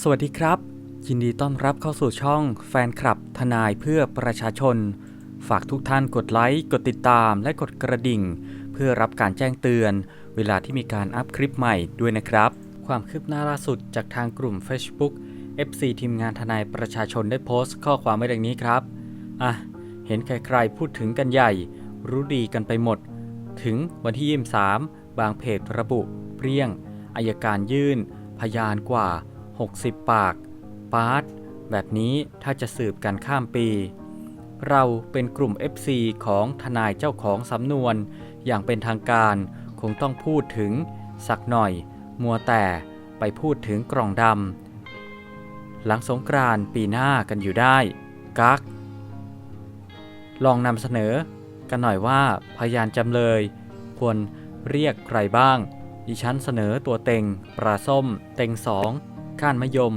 สวัสดีครับ ยินดีต้อนรับเข้าสู่ช่องแฟนคลับทนายเพื่อประชาชน ฝากทุกท่านกดไลค์ กดติดตามและกดกระดิ่ง เพื่อรับการแจ้งเตือน เวลาที่มีการอัพคลิปใหม่ด้วยนะครับ ความคืบหน้าล่าสุดจากทางกลุ่ม Facebook FC ทีมงานทนายประชาชนได้โพสต์ข้อความไว้ดังนี้ครับอะเห็นใครๆพูดถึงกันใหญ่ รู้ดีกันไปหมด ถึงวันที่ 23 บางเพจระบุ เปรี้ยงอายการยื่น พยานกว่า 60 ปากปาร์ตแบบนี้ถ้าจะสืบกันข้ามปี เราเป็นกลุ่ม FC ของทนายเจ้าของสำนวน อย่างเป็นทางการคงต้องพูดถึงสักหน่อย มัวแต่ไปพูดถึงกล่องดำหลังสงกรานต์ปีหน้ากันอยู่ได้ กัก ลองนำเสนอกันหน่อยว่าพยานจำเลยควรเรียกใครบ้าง ดิฉันเสนอตัวเต็งปลาส้ม เต็งสอง ก้านมะยม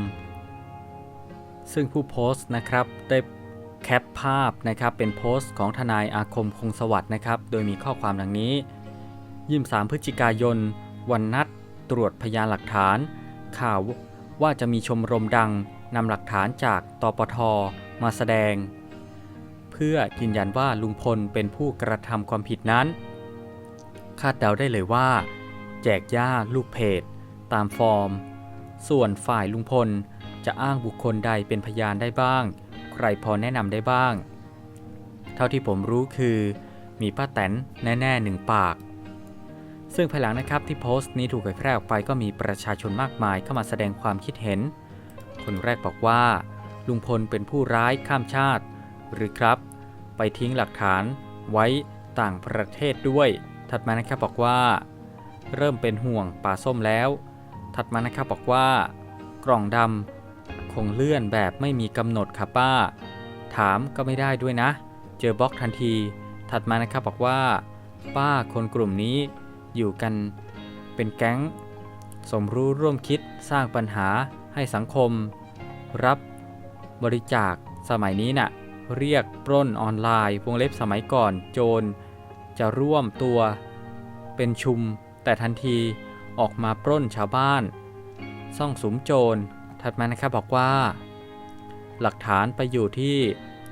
ซึ่งผู้โพสต์นะครับได้แคปภาพนะครับเป็นโพสต์ของทนายอาคมคงสวัสด์นะครับ โดยมีข้อความดังนี้23พฤศจิกายน วันนัดตรวจพยานหลักฐาน ข่าวว่าจะมีชมรมดังนำหลักฐานจากตปทมาแสดง เพื่อยืนยันว่าลุงพลเป็นผู้กระทำความผิดนั้น คาดเดาได้เลยว่า แจกย่าลูกเพจ ตามฟอร์ม ส่วนฝ่ายลุงพลจะอ้างบุคคลใดเป็นพยานได้บ้าง ใครพอแนะนำได้บ้าง เท่าที่ผมรู้คือ มีป้าแตนแน่ๆหนึ่งปาก ซึ่งภายหลังนะครับที่โพสต์นี้ถูกเผยแพร่ออกไปก็มีประชาชนมากมายเข้ามาแสดงความคิดเห็น คนแรกบอกว่า ลุงพลเป็นผู้ร้ายข้ามชาติ หรือครับ ไปทิ้งหลักฐานไว้ต่างประเทศด้วย ถัดมานะครับบอกว่า เริ่มเป็นห่วงป่าส้มแล้ว ถัดมานะครับบอกว่ากล่องดำคงเลื่อนแบบไม่มีกำหนดค่ะป้า ถามก็ไม่ได้ด้วยนะ เจอบล็อกทันที ถัดมานะครับบอกว่า ป้าคนกลุ่มนี้อยู่กันเป็นแก๊ง สมรู้ร่วมคิดสร้างปัญหาให้สังคม รับบริจาคสมัยนี้น่ะ เรียกปล้นออนไลน์วงเล็บสมัยก่อน โจร จะร่วมตัวเป็นชุม แต่ทันที ออกมาปล้นชาวบ้าน ซ่องสุมโจร ถัดมานะครับบอกว่า หลักฐานไปอยู่ที่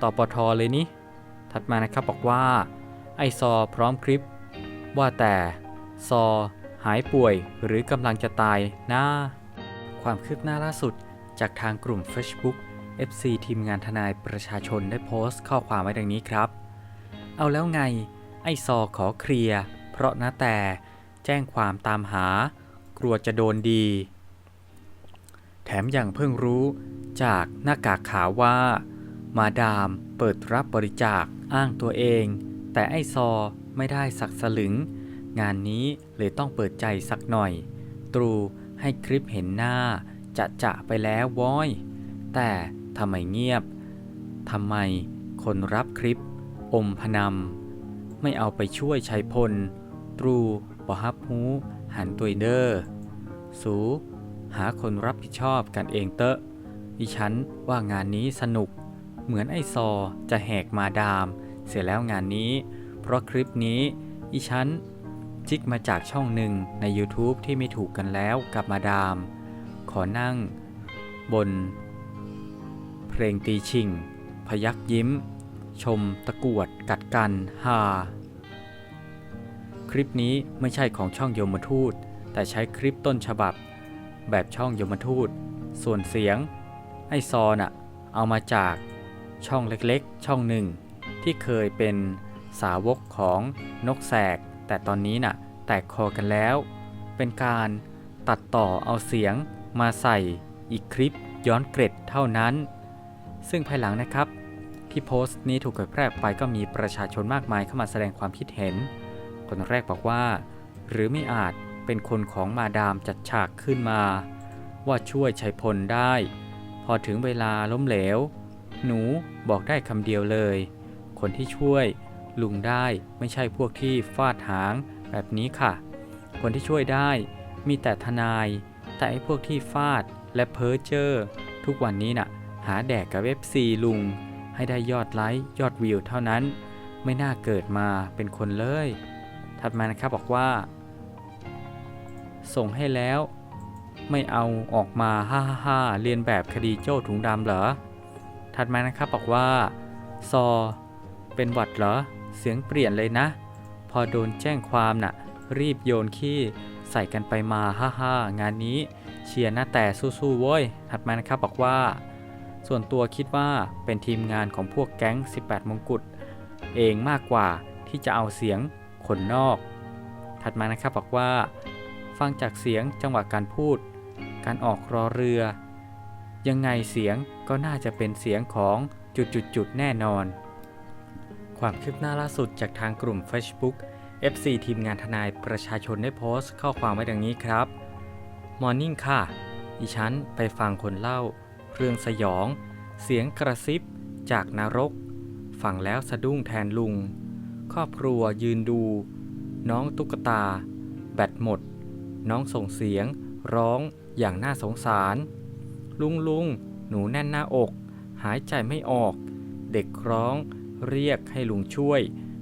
ตปทเลยนี่ถัดมานะครับบอกว่า ไอซอพร้อมคลิป ว่าแต่ซอหายป่วยหรือกำลังจะตายนะความคืบหน้าล่าสุดจากทางกลุ่ม Facebook FC ทีมงานทนายประชาชนได้โพสต์ข้อความไว้ดังนี้ครับ เอาแล้วไง ไอซอขอเคลียร์ เพราะนะแต่ แจ้งความตามหา กลัวจะโดนดี แถมยังเพิ่งรู้จากหน้ากากขาวว่า มาดามเปิดรับบริจาคอ้างตัวเอง แต่ไอซอไม่ได้สักสลึง งานนี้เลยต้องเปิดใจสักหน่อย ตรูให้คลิปเห็นหน้า จะจะไปแล้ววอย แต่ทำไมเงียบทำไมคนรับคลิป อมพนำไม่เอาไปช่วยชัยพล ตรู บอฮับฮูหันตัวเดอร์สู หาคนรับผิดชอบกันเองเตอะดิฉันว่างานนี้สนุก เหมือนไอซอจะแหกมาดาม เสียแล้วงานนี้ เพราะคลิปนี้ดิฉันจิกมาจากช่องหนึ่งใน YouTube ที่ไม่ถูกกันแล้วกับมาดาม ขอนั่ง บน เพลงตีชิง พยักยิ้ม ชมตะกวดกัดกันฮา คลิปนี้ไม่ใช่ของช่องโยมทูต แต่ใช้คลิปต้นฉบับ แบบช่องโยมทูต ส่วนเสียง ไอซอน่ะเอามาจากช่องเล็กๆ ช่องหนึ่ง ที่เคยเป็นสาวกของนกแสก แต่ตอนนี้น่ะแตกคอกันแล้ว เป็นการตัดต่อเอาเสียงมาใส่อีกคลิปย้อนเกร็ดเท่านั้น ซึ่งภายหลังนะครับ ที่โพสต์นี้ถูกเผยแพร่ไปก็มีประชาชนมากมายเข้ามาแสดงความคิดเห็น คนแรกบอกว่า หรือไม่อาจเป็นคนของมาดามจัดฉากขึ้นมา ว่าช่วยชัยพลได้ พอถึงเวลาล้มเหลว หนูบอกได้คำเดียวเลย คนที่ช่วยลุงได้ไม่ใช่พวกที่ฟาดหางแบบนี้ค่ะ คนที่ช่วยได้มีแต่ทนาย แต่ไอ้พวกที่ฟาดและเพ้อเจอร์ทุกวันนี้น่ะ หาแดกกับเว็บซีลุง ให้ได้ยอดไลค์ยอดวิวเท่านั้น ไม่น่าเกิดมาเป็นคนเลย ถัดมานะครับบอกว่า ส่งให้แล้วไม่เอาออกมาฮ่าฮ่าเรียนแบบคดีโจ้ถุงดำเหรอ ถัดมานะครับบอกว่า ซอ เป็นหวัดเหรอ เสียงเปลี่ยนเลยนะ พอโดนแจ้งความน่ะ รีบโยนขี้ใส่กันไปมาฮ่าฮ่างานนี้เชียร์หน้าแต่สู้ๆโว้ย ถัดมานะครับบอกว่า ส่วนตัวคิดว่าเป็นทีมงานของพวกแก๊ง 18 มงกุฎเองมากกว่าที่จะเอาเสียง คนนอก ถัดมานะครับบอกว่า ฟังจากเสียงจังหวะการพูด การออกรอเรือ ยังไงเสียงก็น่าจะเป็นเสียงของจุดๆๆแน่นอน ความคืบหน้าล่าสุดจากทางกลุ่ม Facebook FC ทีมงานทนายประชาชนได้โพสต์ข้อความไว้ดังนี้ครับมอร์นิ่งค่ะดิฉันไปฟังคนเล่า เรื่องสยอง เสียงกระซิบ จากนรก ฟังแล้วสะดุ้งแทนลุง ครอบครัวยืนดู น้องตุ๊กตา แบตหมด น้องส่งเสียง ร้องอย่างน่าสงสาร ลุงลุงหนูแน่นหน้าอก หายใจไม่ออก เด็กร้องเรียกให้ลุงช่วย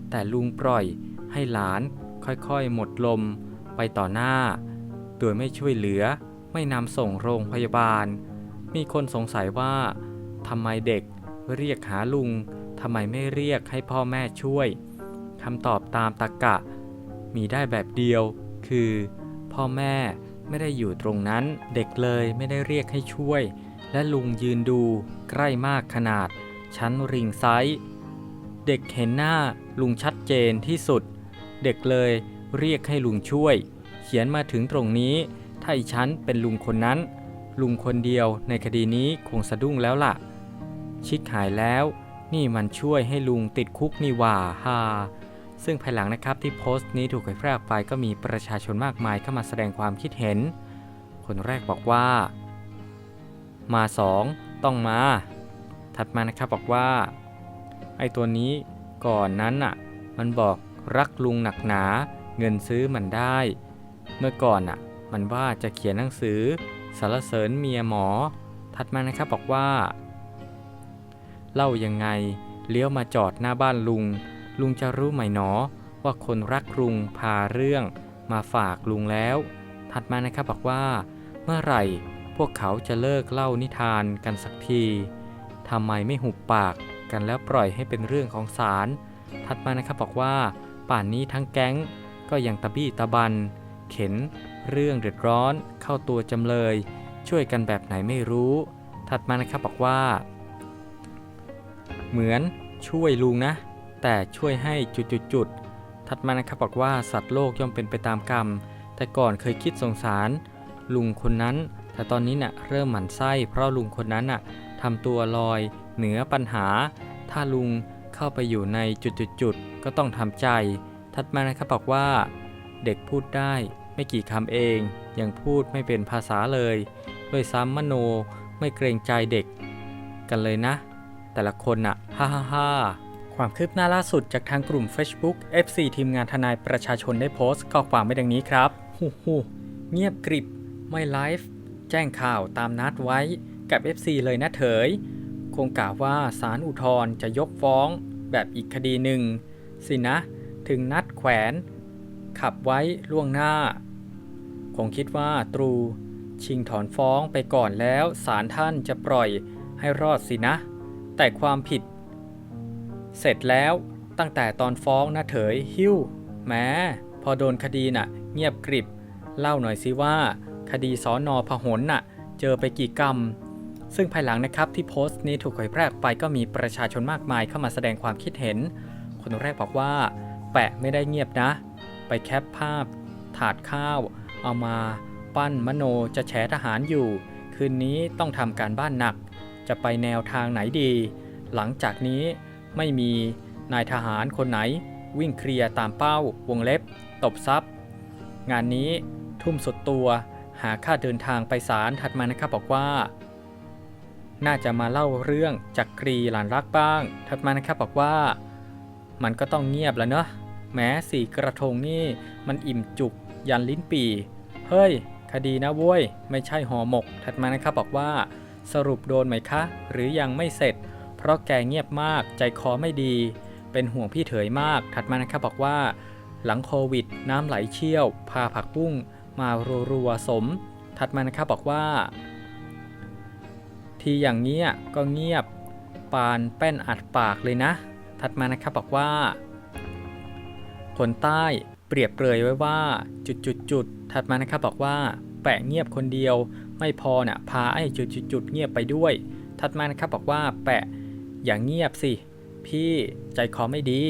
แต่ลุงปล่อยให้หลานค่อยๆ หมดลมไปต่อหน้า โดยไม่ช่วยเหลือไม่นำส่งโรงพยาบาล มีคนสงสัยว่าทำไมเด็กเรียกหาลุงทำไมไม่เรียกให้พ่อแม่ช่วย คำตอบตามตรกกะ มีได้แบบเดียว คือ พ่อแม่ไม่ได้อยู่ตรงนั้น เด็กเลยไม่ได้เรียกให้ช่วย และลุงยืนดูใกล้มากขนาด ชั้นริงไซส์เด็กเห็นหน้าลุงชัดเจนที่สุด เด็กเลยเรียกให้ลุงช่วย เขียนมาถึงตรงนี้ ถ้าอีฉันเป็นลุงคนนั้น ลุงคนเดียวในคดีนี้คงสะดุ้งแล้วล่ะ ชิดหายแล้ว นี่มันช่วยให้ลุงติดคุกนี่ว่าฮา ซึ่งภายหลังนะครับที่โพสต์นี้ถูกเผยแพร่ออกไปก็มีประชาชนมากมายเข้ามาแสดงความคิดเห็น คนแรกบอกว่า มาสองต้องมา ถัดมานะครับบอกว่า ไอ้ตัวนี้ก่อนนั้นน่ะมันบอกรักลุงหนักหนาเงินซื้อมันได้ เมื่อก่อนน่ะมันว่าจะเขียนหนังสือสรรเสริญเมียหมอ ถัดมานะครับบอกว่า เล่ายังไงเลี้ยวมาจอดหน้าบ้านลุง ลุงจะรู้ไหมหนอ ว่าคนรักลุงพาเรื่องมาฝากลุงแล้ว ถัดมานะครับบอกว่า เมื่อไหร่พวกเขาจะเลิกเล่านิทานกันสักทีทำไมไม่หุบปากกันแล้วปล่อยให้เป็นเรื่องของศาลถัดมานะครับบอกว่า ป่านนี้ทั้งแก๊งก็ยังตะบี้ตะบัน เข็น เรื่องเดือดร้อนเข้าตัวจำเลย ช่วยกันแบบไหนไม่รู้ ถัดมานะครับบอกว่า เหมือนช่วยลุงนะ แต่ช่วยให้จุดๆๆถัดมานะครับบอกว่าสัตว์โลกย่อมเป็นไปตามกรรม แต่ก่อนเคยคิดสงสาร ลุงคนนั้น แต่ตอนนี้เนะ่ะเริ่มหมั่นไส้เพราะลุงคนนั้นน่ะทำตัวลอย เหนือปัญหา ถ้าลุงเข้าไปอยู่ในจุดๆๆก็ต้องทำใจ ถัดมานะครับบอกว่า เด็กพูดได้ไม่กี่คำเอง ยังพูดไม่เป็นภาษาเลยด้วยซ้ำมโนไม่เกรงใจเด็ก กันเลยนะ แต่ละคนน่ะ ฮ่าฮ่าฮ่า ความคืบหน้าล่าสุดจากทางกลุ่ม Facebook FC ทีมงานทนายประชาชนได้โพสต์ข้อความไว้ดังนี้ครับฮู้ฮูเงียบกริบ ไม่ไลฟ์ แจ้งข่าวตามนัดไว้กับ FC เลยนะเถย คงกล่าวว่าศาลอุทธรณ์จะยกฟ้องแบบอีกคดีหนึ่ง สินะ ถึงนัดแขวน ขับไว้ล่วงหน้า คงคิดว่าตรู ชิงถอนฟ้องไปก่อนแล้วศาลท่านจะปล่อยให้รอดสินะ แต่ความผิด เสร็จแล้วตั้งแต่ตอนฟ้องนะเถยหิ้วแม้พอโดนคดีน่ะ เงียบกริบ เล่าหน่อยสิว่า คดีสอนอพหลน่ะ เจอไปกี่กรรม ซึ่งภายหลังนะครับที่โพสต์นี้ถูกเผยแพร่ไปก็มีประชาชนมากมายเข้ามาแสดงความคิดเห็น คนแรกบอกว่า แปะไม่ได้เงียบนะ ไปแคปภาพ ถาดข้าว เอามา ปั้นมโนจะแฉทหารอยู่ คืนนี้ต้องทำการบ้านหนัก จะไปแนวทางไหนดี หลังจากนี้ ไม่มีนายทหารคนไหน วิ่งเคลียร์ตามเป้าวงเล็บ ตบซับงานนี้ทุ่มสุดตัวหาค่าเดินทางไปศาลถัดมานะครับบอกว่า น่าจะมาเล่าเรื่องจักกรีหลานรักบ้าง ถัดมานะครับบอกว่า มันก็ต้องเงียบแล้วเนอะแม้สี่กระทงนี่มันอิ่มจุกยันลิ้นปีเฮ้ย คดีนะเว้ย ไม่ใช่ห่อหมก ถัดมานะครับบอกว่า สรุปโดนไหมคะ หรือยังไม่เสร็จ เพราะแกเงียบมากใจคอไม่ดี เป็นห่วงพี่เถยมาก ถัดมานะครับบอกว่า หลังโควิด น้ำไหลเชี่ยว พาผักบุ้งมารัวๆสม ถัดมานะครับบอกว่า ทีอย่างเงี้ยก็เงียบปานแป้นอัดปากเลยนะ ถัดมานะครับบอกว่า คนใต้เปรียบเปรยไว้ว่าจุดจุดจุดถัดมานะครับบอกว่า แปะเงียบคนเดียว ไม่พอเนี่ยพาไอ้จุดจุดจุดเงียบไปด้วย ถัดมานะครับบอกว่าแปะ อย่างเงียบสิ พี่ใจคอไม่ดี